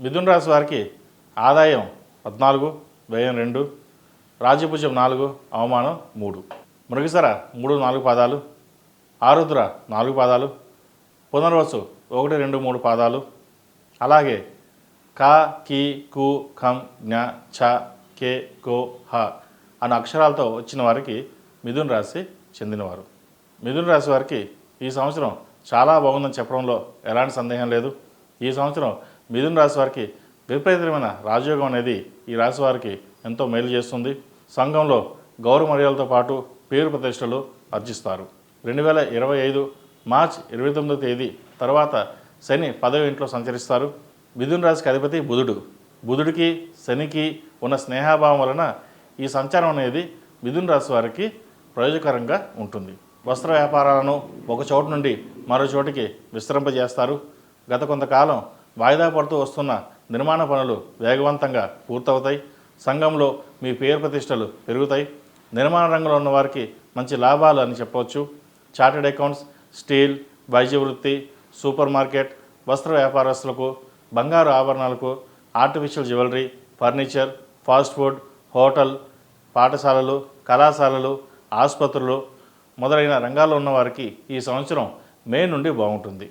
మిథున్ రాశి వారికి ఆదాయం పద్నాలుగు వ్యయం రెండు రాజపుజం నాలుగు అవమానం మూడు. మృగసర మూడు నాలుగు పాదాలు ఆరుద్ర నాలుగు పాదాలు పునర్వసు ఒకటి రెండు మూడు పాదాలు అలాగే క కి కు ఖం జ్ఞ ఛ కే కో హ అనే అక్షరాలతో వచ్చిన వారికి మిథున్ రాశి చెందినవారు. మిథున్ రాశి వారికి ఈ సంవత్సరం చాలా బాగుందని చెప్పడంలో ఎలాంటి సందేహం లేదు. ఈ సంవత్సరం మిథున రాశి వారికి విపరీతమైన రాజయోగం అనేది ఈ రాశి వారికి ఎంతో మేలు చేస్తుంది. సంఘంలో గౌరవ మర్యాదలతో పాటు పేరు ప్రతిష్టలు అర్జిస్తారు. రెండు వేల ఇరవై ఐదు మార్చ్ ఇరవై తొమ్మిదో తేదీ తర్వాత శని పదవి ఇంట్లో సంచరిస్తారు. మిథున రాశికి అధిపతి బుధుడు. బుధుడికి శనికి ఉన్న స్నేహాభావం వలన ఈ సంచారం అనేది మిథున రాశి వారికి ప్రయోజకరంగా ఉంటుంది. వస్త్ర వ్యాపారాలను ఒక చోటు నుండి మరో చోటికి విస్తరింపజేస్తారు. గత కొంతకాలం వాయిదా పడుతూ వస్తున్న నిర్మాణ పనులు వేగవంతంగా పూర్తవుతాయి. సంఘంలో మీ పేరు ప్రతిష్టలు పెరుగుతాయి. నిర్మాణ రంగంలో ఉన్న వారికి మంచి లాభాలు అని చెప్పవచ్చు. చార్టెడ్ అకౌంట్స్ స్టీల్ వైద్య వృత్తి సూపర్ మార్కెట్ వస్త్ర వ్యాపారస్తులకు బంగారు ఆభరణాలకు artificial jewellery furniture fast food hotel పాఠశాలలు కళాశాలలు ఆసుపత్రులు మొదలైన రంగాల్లో ఉన్న వారికి ఈ సంవత్సరం మే నుండి బాగుంటుంది.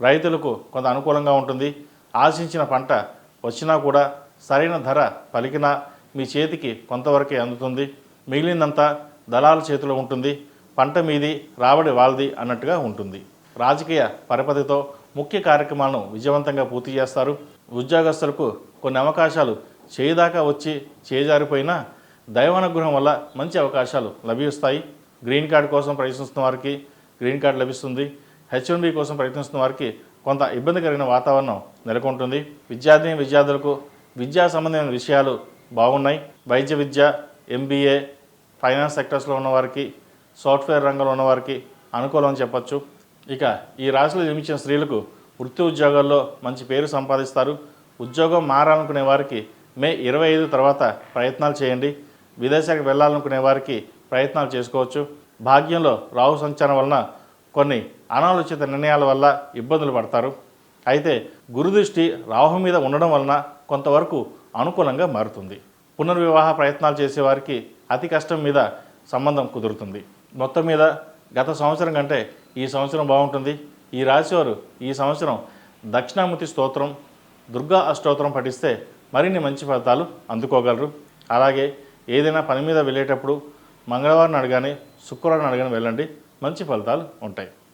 రైతులకు కొంత అనుకూలంగా ఉంటుంది. ఆశించిన పంట వచ్చినా కూడా సరైన ధర పలికినా మీ చేతికి కొంతవరకే అందుతుంది. మిగిలిందంతా దళాల చేతిలో ఉంటుంది. పంట మీది రాబడి వాళ్ళది అన్నట్టుగా ఉంటుంది. రాజకీయ పరపతితో ముఖ్య కార్యక్రమాలను విజయవంతంగా పూర్తి చేస్తారు. ఉద్యోగస్తులకు కొన్ని అవకాశాలు చేయదాకా వచ్చి చేజారిపోయినా దైవానుగ్రహం వల్ల మంచి అవకాశాలు లభిస్తాయి. గ్రీన్ కార్డు కోసం ప్రయత్నిస్తున్న వారికి గ్రీన్ కార్డు లభిస్తుంది. హెచ్ బి కోసం ప్రయత్నిస్తున్న వారికి కొంత ఇబ్బంది కలిగిన వాతావరణం నెలకొంటుంది. విద్యార్థిని విద్యార్థులకు విద్యా సంబంధమైన విషయాలు బాగున్నాయి. వైద్య విద్య ఎంబీఏ ఫైనాన్స్ సెక్టర్స్లో ఉన్నవారికి సాఫ్ట్వేర్ రంగంలో ఉన్నవారికి అనుకూలం అని చెప్పచ్చు. ఇక ఈ రాశిలో జన్మించిన స్త్రీలకు వృత్తి ఉద్యోగాల్లో మంచి పేరు సంపాదిస్తారు. ఉద్యోగం మారాలనుకునే వారికి మే ఇరవై ఐదు తర్వాత ప్రయత్నాలు చేయండి. విదేశాలకు వెళ్ళాలనుకునే వారికి ప్రయత్నాలు చేసుకోవచ్చు. భాగ్యంలో రాహు సంచారం వలన కొన్ని అనాలోచిత నిర్ణయాల వల్ల ఇబ్బందులు పడతారు. అయితే గురుదృష్టి రాహు మీద ఉండడం వలన కొంతవరకు అనుకూలంగా మారుతుంది. పునర్వివాహ ప్రయత్నాలు చేసేవారికి అతి కష్టం మీద సంబంధం కుదురుతుంది. మొత్తం మీద గత సంవత్సరం కంటే ఈ సంవత్సరం బాగుంటుంది. ఈ రాశివారు ఈ సంవత్సరం దక్షిణామూర్తి స్తోత్రం దుర్గా అష్టోత్రం పఠిస్తే మరిన్ని మంచి ఫలితాలు అందుకోగలరు. అలాగే ఏదైనా పని మీద వెళ్ళేటప్పుడు మంగళవారం అడగానే శుక్రవారం అడగానే వెళ్ళండి. మంచి ఫలితాలు ఉంటాయి.